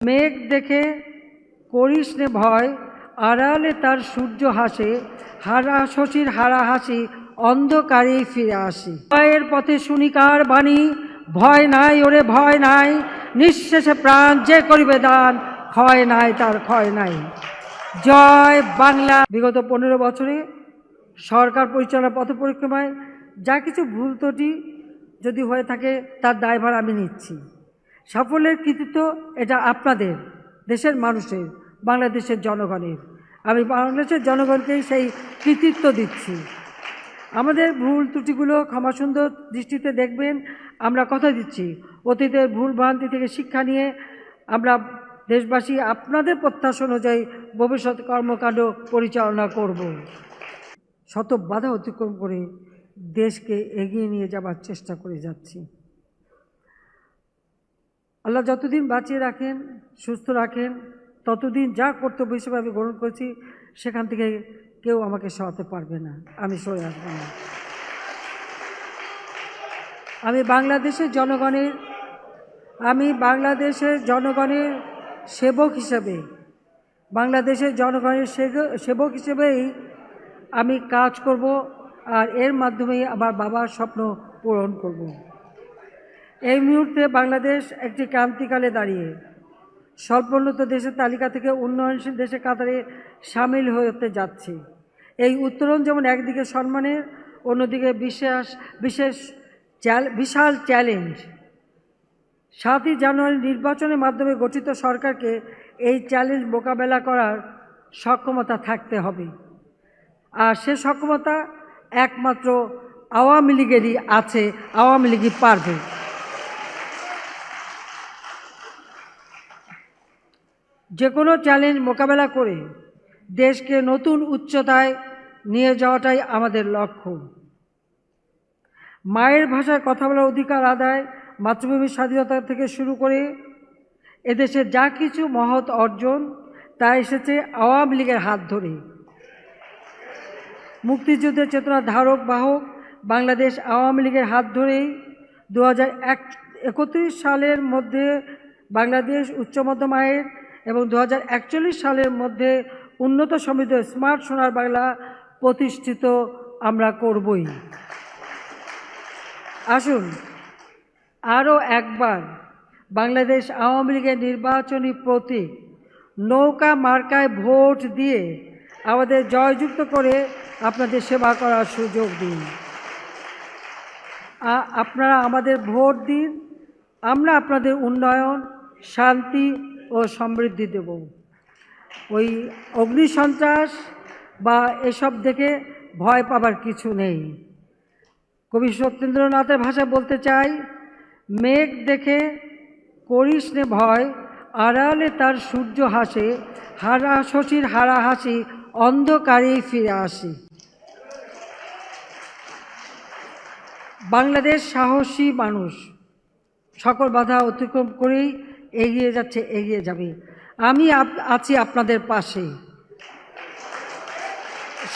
মেঘ দেখে করিস নে ভয়, আড়ালে তার সূর্য হাসে, হারা শশীর হারা হাসি অন্ধকারেই ফিরে আসি। ভয়ের পথে শুনিকার বাণী? ভয় নাই ওরে, ভয় নাই। নিঃশেষে প্রাণ যে করিবে দান, ক্ষয় নাই তার ক্ষয় নাই। জয় বাংলা। বিগত পনেরো বছরে সরকার পরিচালনা পথ পরিক্রমায় যা কিছু ভুল ত্রুটি যদি হয়ে থাকে, তার দায়ভার আমি নিচ্ছি। সাফল্যের কৃতিত্ব এটা আপনাদের, দেশের মানুষের, বাংলাদেশের জনগণের। আমি বাংলাদেশের জনগণকেই সেই কৃতিত্ব দিচ্ছি। আমাদের ভুল ত্রুটিগুলো ক্ষমাসুন্দর দৃষ্টিতে দেখবেন। আমরা কথা দিচ্ছি, অতীতের ভুল ভ্রান্তি থেকে শিক্ষা নিয়ে আমরা দেশবাসী আপনাদের প্রত্যাশা অনুযায়ী ভবিষ্যৎ কর্মকাণ্ড পরিচালনা করব। শত বাধা অতিক্রম করে দেশকে এগিয়ে নিয়ে যাবার চেষ্টা করে যাচ্ছি। আল্লাহ যতদিন বাঁচিয়ে রাখেন, সুস্থ রাখেন, ততদিন যা কর্তব্য হিসেবে আমি গ্রহণ করেছি, সেখান থেকে কেউ আমাকে সরাতে পারবে না। আমি সরে আসব না। আমি বাংলাদেশের জনগণের, আমি বাংলাদেশের জনগণের সেবক হিসেবে, বাংলাদেশের জনগণের সেবক হিসেবেই আমি কাজ করব আর এর মাধ্যমেই আমার বাবার স্বপ্ন পূরণ করব। এই মুহূর্তে বাংলাদেশ একটি ক্রান্তিকালে দাঁড়িয়ে স্বল্পোন্নত দেশের তালিকা থেকে উন্নয়নশীল দেশের কাতারে সামিল হতে যাচ্ছে। এই উত্তরণ যেমন একদিকে সম্মানের, অন্যদিকে বিশেষ বিশেষ বিশাল চ্যালেঞ্জ। সাতই জানুয়ারি নির্বাচনের মাধ্যমে গঠিত সরকারকে এই চ্যালেঞ্জ মোকাবেলা করার সক্ষমতা থাকতে হবে। আর সে সক্ষমতা একমাত্র আওয়ামী লীগেরই আছে, আওয়ামী লীগই পারবে। যে কোনো চ্যালেঞ্জ মোকাবেলা করে দেশকে নতুন উচ্চতায় নিয়ে যাওয়াটাই আমাদের লক্ষ্য। মায়ের ভাষায় কথা বলার অধিকার আদায় মাতৃভূমির স্বাধীনতা থেকে শুরু করে এদেশে যা কিছু মহৎ অর্জন, তা এসেছে আওয়ামী লীগের হাত ধরে। মুক্তিযুদ্ধের চেতনা ধারক, বাহক বাংলাদেশ আওয়ামী লীগের হাত ধরেই দু সালের মধ্যে বাংলাদেশ উচ্চ মধ্যম আয়ের এবং দু হাজার একচল্লিশ সালের মধ্যে উন্নত সমৃদ্ধ স্মার্ট সোনার বাংলা প্রতিষ্ঠিত আমরা করবই। আসুন, আরও একবার বাংলাদেশ আওয়ামী লীগের নির্বাচনী প্রতীক নৌকা মার্কায় ভোট দিয়ে আমাদের জয়যুক্ত করে আপনাদের সেবা করার সুযোগ দিন। আপনারা আমাদের ভোট দিন, আমরা আপনাদের উন্নয়ন, শান্তি ও সমৃদ্ধি দেব। ওই অগ্নিসন্ত্রাস বা এসব দেখে ভয় পাবার কিছু নেই। কবি সত্যেন্দ্রনাথের ভাষায় বলতে চাই, মেঘ দেখে করিস নে ভয়, আড়ালে তার সূর্য হাসে, হারা শশীর হারা হাসি, অন্ধকারেই ফিরে আসি। বাংলাদেশ সাহসী মানুষ। সকল বাধা অতিক্রম করেই এগিয়ে যাচ্ছে, এগিয়ে যাবে। আমি আছি আপনাদের পাশে।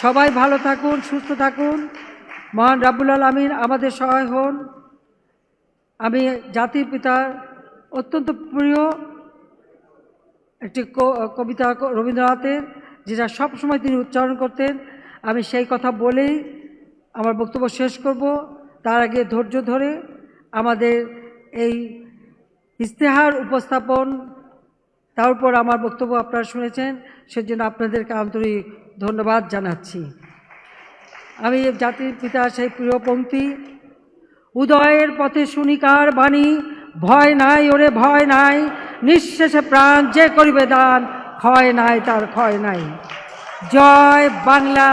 সবাই ভালো থাকুন, সুস্থ থাকুন। মহান রাব্বুল আলমিন আমাদের সহায় হন। আমি জাতির পিতার অত্যন্ত প্রিয় একটি কবিতা রবীন্দ্রনাথের, যেটা সবসময় তিনি উচ্চারণ করতেন। আমি সেই কথা বলেই আমার বক্তব্য শেষ করব। তার আগে ধৈর্য ধরে আমাদের এই ইস্তেহার উপস্থাপন তার উপর আমার বক্তব্য আপনারা শুনেছেন, সেজন্য আপনাদেরকে আন্তরিক ধন্যবাদ জানাচ্ছি। আমি জাতির পিতা সেই প্রিয় পংক্তি উদয়ের পথে শুনিকার বাণী, ভয় নাই ওরে ভয় নাই, নিঃশেষে প্রাণ যে করিবে দান, ক্ষয় নাই তার ক্ষয় নাই। জয় বাংলা